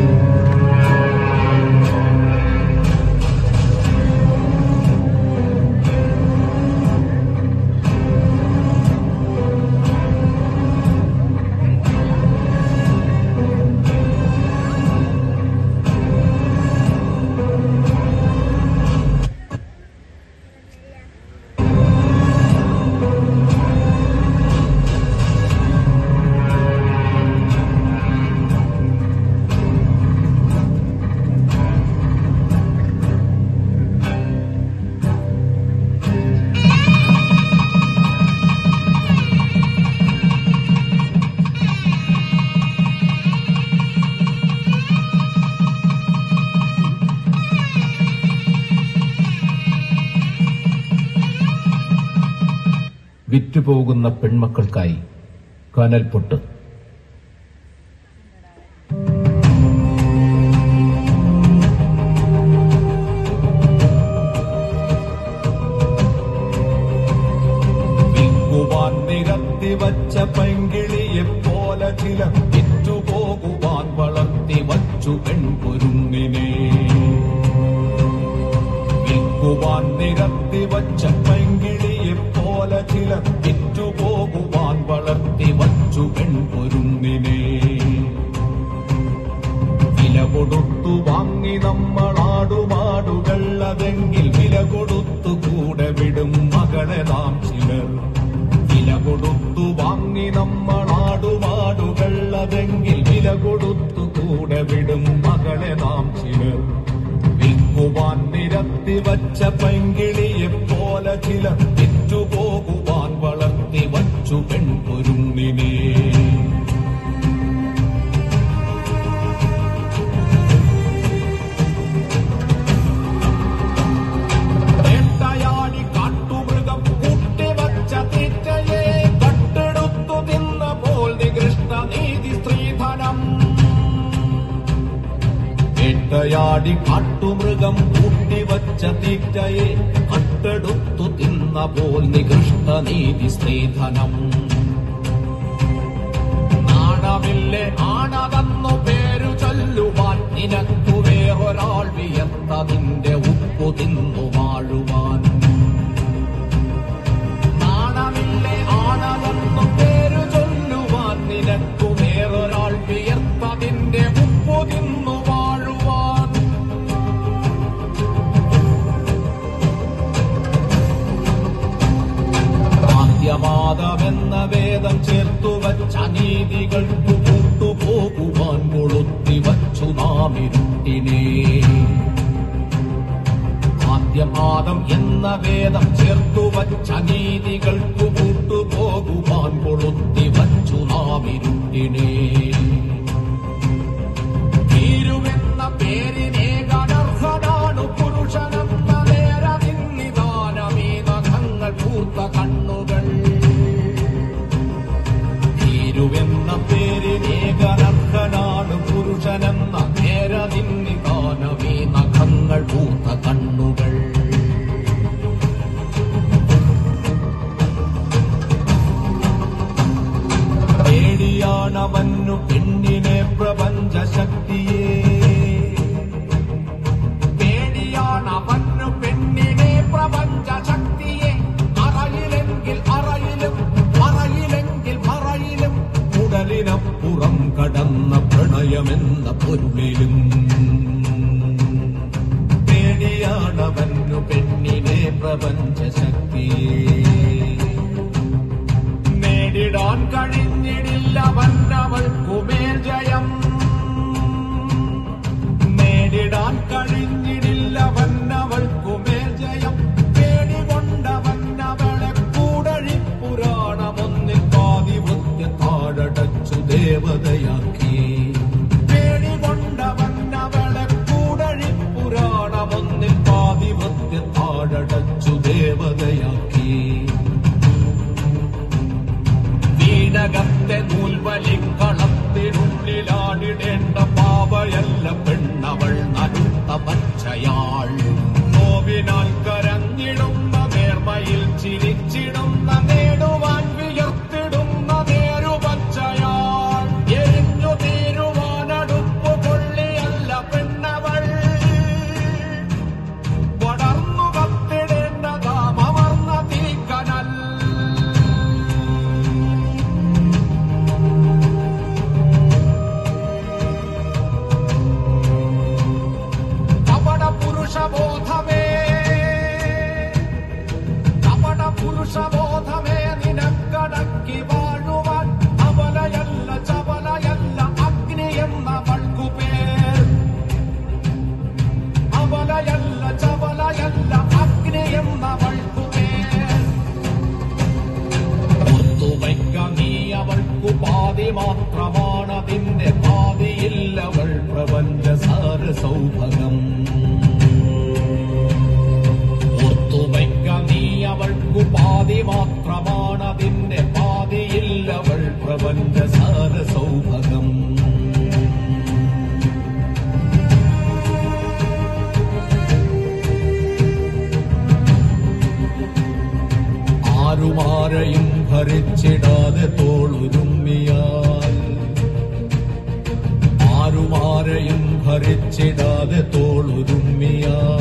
you. വിറ്റുപോകുന്ന പെൺമക്കൾക്കായി കനൽപൊട്ട് വച്ച പെങ്കിളിയെ പോലെ ചില വിറ്റുപോകുവാൻ വളർത്തി വച്ചു പെൺകുരുങ്ങിനെ. വിൽക്കുവാൻ നിരത്തി വച്ച പെങ്കിളിയെ ചില വിറ്റുപോകുവാൻ വളർത്തി വച്ചു പെൺകുരുങ്ങിനെ വില കൊടുത്തു വാങ്ങി നമ്മൾ ആടുമാടുകൾ അതെങ്കിൽ വില കൊടുത്തു കൂടെ വിടും മകളെ നാം ചിലർ. വില കൊടുത്തു വാങ്ങി നമ്മൾ ആടുമാടുകൾ അതെങ്കിൽ വില കൊടുത്തു കൂടെ വിടും മകളെ നാം ചിലർ. വിൽക്കുവാൻ നിരത്തി വച്ച പെങ്കിളിയെ പോലെ ചിലർ വേട്ടയാടി കാട്ടുമൃഗം കൂട്ടിവച്ച തീറ്റയെ കട്ടെടുത്തു പോൽ നികൃഷ്ട നീതി സ്ത്രീധനം. നാണമില്ലേ ആണതെന്നു പേരു ചൊല്ലുവാൻ നിനക്കു വേറൊരാൾ വിയത്തതിന്റെ ഉപ്പു തിന്നു വാഴുവാൻ. ആദ്യവാദമെന്ന വേദം ചേർത്തു വച്ച നീതികൾക്കു കൂട്ടുപോകുവാൻ കൊളുത്തി വച്ചു നാം ഇരുട്ടിനെ ആദ്യപാദം എന്ന വേദം ചേർത്തു വച്ച നീതികൾക്കു കൂട്ടുപോകുവാൻ കൊളുത്തി വച്ചു നാം ഇരുട്ടിനെ പേടിയാണവന്നു പെണ്ണിനെ പ്രപഞ്ചശക്തിയെ. പേടിയാണവന്നു പെണ്ണിനെ പ്രപഞ്ച ശക്തിയെ അറയിലെങ്കിൽ അറയിലും മറയിലെങ്കിൽ മറയിലും ഉടലിനപ്പുറം കടന്ന പ്രണയമെന്ന പൊരുളിലും. പേടിയാണവന്നു പെണ്ണിനെ പ്രപഞ്ചശക്തിയെ. ശക്തിയെ നേടിടാൻ കഴിഞ്ഞിടില്ല വന്നവൾക്കുമേൽ ജയം നേടിടാൻ കഴിഞ്ഞിടില്ല അതിമാത്രമാണതിന്റെ പാതിയില്ലവൾ പ്രപഞ്ച സാര സൗഭകം ഓർത്തുവയ്ക്ക നീ അവൾക്കു പാതി മാത്രമാണതിന്റെ പാതിയില്ലവൾ പ്രപഞ്ച സാര സൗഭകം ആരുമാരയും ഭരിച്ചിടാതെ തോളുരുമ്മിയാൽ. ആരുമാരെയും ഭരിച്ചിടാതെ തോളുരുമ്മിയാൽ.